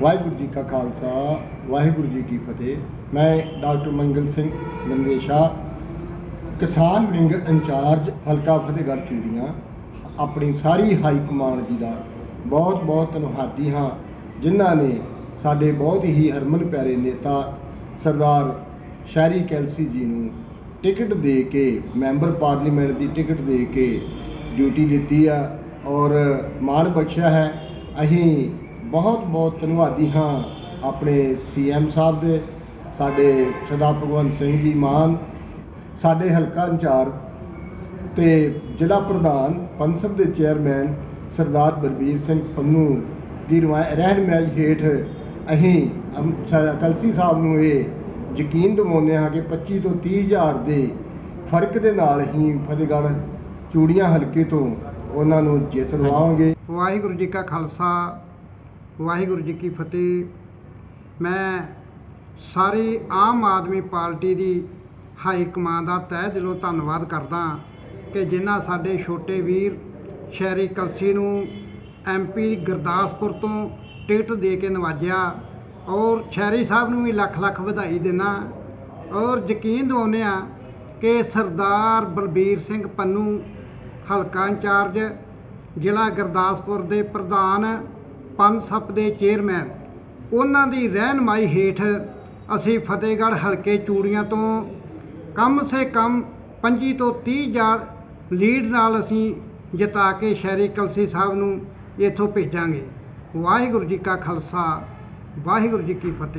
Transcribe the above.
ਵਾਹਿਗੁਰੂ ਜੀ ਕਾ ਖਾਲਸਾ, ਵਾਹਿਗੁਰੂ ਜੀ ਕੀ ਫਤਿਹ। ਮੈਂ ਡਾਕਟਰ ਮੰਗਲ ਸਿੰਘ ਲੰਗੇਸ਼ਾ ਕਿਸਾਨ ਵਿੰਗ ਇੰਚਾਰਜ ਹਲਕਾ ਫਤਿਹਗੜ੍ਹ ਚੂੜੀਆਂ। ਆਪਣੀ ਸਾਰੀ ਹਾਈ ਕਮਾਂਡ ਜੀ ਦਾ ਬਹੁਤ ਬਹੁਤ ਧੰਨਵਾਦੀ ਹਾਂ, ਜਿਨ੍ਹਾਂ ਨੇ ਸਾਡੇ ਬਹੁਤ ਹੀ ਹਰਮਨ ਪਿਆਰੇ ਨੇਤਾ ਸਰਦਾਰ ਸ਼ਹਿਰੀ ਕੈਲਸੀ ਜੀ ਨੂੰ ਟਿਕਟ ਦੇ ਕੇ, ਮੈਂਬਰ ਪਾਰਲੀਮੈਂਟ ਦੀ ਟਿਕਟ ਦੇ ਕੇ ਡਿਊਟੀ ਦਿੱਤੀ ਆ ਔਰ ਮਾਣ ਬਖਸ਼ਿਆ ਹੈ। ਅਸੀਂ ਬਹੁਤ ਬਹੁਤ ਧੰਨਵਾਦੀ ਹਾਂ ਆਪਣੇ ਸੀਐਮ ਸਾਹਿਬ ਦੇ, ਸਾਡੇ ਸਰਦਾਰ ਭਗਵੰਤ ਸਿੰਘ ਜੀ ਮਾਨ, ਸਾਡੇ ਹਲਕਾ ਇੰਚਾਰਜ ਤੇ ਜ਼ਿਲ੍ਹਾ ਪ੍ਰਧਾਨ ਪੰਸਬ ਦੇ ਚੇਅਰਮੈਨ ਸਰਦਾਰ ਬਲਬੀਰ ਸਿੰਘ ਪੰਨੂ ਦੀ ਰੁਆ- ਰਹਿਨਮਾਈ ਹੇਠ ਅਸੀਂ ਅਮ- ਕਲਸੀ ਸਾਹਿਬ ਨੂੰ ਇਹ ਯਕੀਨ ਦਿਵਾਉਂਦੇ ਹਾਂ ਕਿ 25 ਤੋਂ 30 ਹਜ਼ਾਰ ਦੇ ਫ਼ਰਕ ਦੇ ਨਾਲ ਹੀ ਫਤਿਹਗੜ੍ਹ ਚੂੜੀਆਂ ਹਲਕੇ ਤੋਂ ਉਹਨਾਂ ਨੂੰ ਜਿੱਤ ਲਵਾਵਾਂਗੇ ਵਾਹਿਗੁਰੂ ਜੀ ਕਾ ਖਾਲਸਾ ਵਾਹਿਗੁਰੂ ਜੀ ਕੀ ਫਤਿਹ। ਮੈਂ ਸਾਰੀ ਆਮ ਆਦਮੀ ਪਾਰਟੀ ਦੀ ਹਾਈ ਕਮਾਂਡ ਦਾ ਤਹਿ ਦਿਲੋਂ ਧੰਨਵਾਦ ਕਰਦਾ ਕਿ ਜਿਨ੍ਹਾਂ ਸਾਡੇ ਛੋਟੇ ਵੀਰ ਸ਼ਹਿਰੀ ਕਲਸੀ ਨੂੰ ਐਮਪੀ ਗੁਰਦਾਸਪੁਰ ਤੋਂ ਟਿਕਟ ਦੇ ਕੇ ਨਵਾਜਿਆ ਔਰ ਸ਼ਹਿਰੀ ਸਾਹਿਬ ਨੂੰ ਵੀ ਲੱਖ ਲੱਖ ਵਧਾਈ ਦੇਣਾ ਔਰ ਯਕੀਨ ਦਿਵਾਉਂਦੇ ਆ ਕਿ ਸਰਦਾਰ ਬਲਬੀਰ ਸਿੰਘ ਪੰਨੂ, ਹਲਕਾ ਇੰਚਾਰਜ, ਜ਼ਿਲ੍ਹਾ ਗੁਰਦਾਸਪੁਰ ਦੇ ਪ੍ਰਧਾਨ ਪੰਜ ਸੱਪ ਦੇ ਚੇਅਰਮੈਨ। ਉਹਨਾਂ ਦੀ ਰਹਿਨਮਾਈ ਹੇਠ ਅਸੀਂ ਫਤਿਹਗੜ੍ਹ ਹਲਕੇ ਚੂੜੀਆਂ ਤੋਂ ਕਮ ਸੇ ਕਮ 25 ਤੋਂ 30 ਹਜ਼ਾਰ ਲੀਡ ਨਾਲ ਅਸੀਂ ਜਿਤਾ ਕੇ ਸ਼ਹਿਰੀ ਕਲਸੀ ਸਾਹਿਬ ਨੂੰ ਇੱਥੋਂ ਭੇਜਾਂਗੇ। ਵਾਹਿਗੁਰੂ ਜੀ ਕਾ ਖਾਲਸਾ, ਵਾਹਿਗੁਰੂ ਜੀ ਕੀ ਫਤਿਹ।